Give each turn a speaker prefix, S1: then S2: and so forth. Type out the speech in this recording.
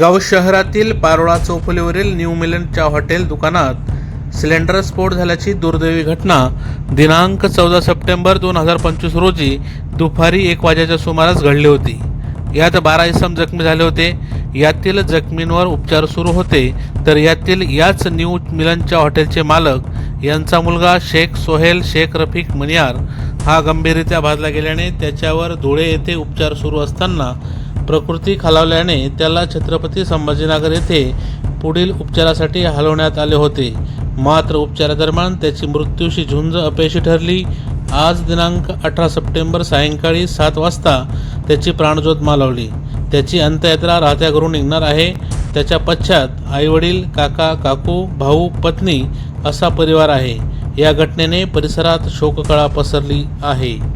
S1: गाव शहरातील पारोळा चौफुलीवरील न्यू मिलनच्या हॉटेल दुकानात सिलेंडर स्फोट झाल्याची दुर्दैवी घटना. दिनांक चौदा सप्टेंबर दोन हजार पंचवीस रोजी दुपारी एक वाजेच्या सुमारास घडली होती. यात बारा इसम जखमी झाले होते. यातील जखमींवर उपचार सुरू होते. तर यातील याच न्यू मिलनच्या हॉटेलचे मालक यांचा मुलगा शेख सोहेल शेख रफिक मनियार हा गंभीररित्या भाजला गेल्याने त्याच्यावर धुळे येथे उपचार सुरू असताना प्रकृती खालावल्याने त्याला छत्रपती संभाजीनगर येथे पुढील उपचारासाठी हलवण्यात आले होते. मात्र उपचारादरम्यान त्याची मृत्यूशी झुंज अपयशी ठरली. आज दिनांक अठरा सप्टेंबर सायंकाळी सात वाजता त्याची प्राणज्योत मालवली. त्याची अंत्ययात्रा राहत्या घरून निघणार आहे. त्याच्या पश्चात आईवडील काका काकू भाऊ पत्नी असा परिवार आहे. या घटनेने परिसरात शोककळा पसरली आहे.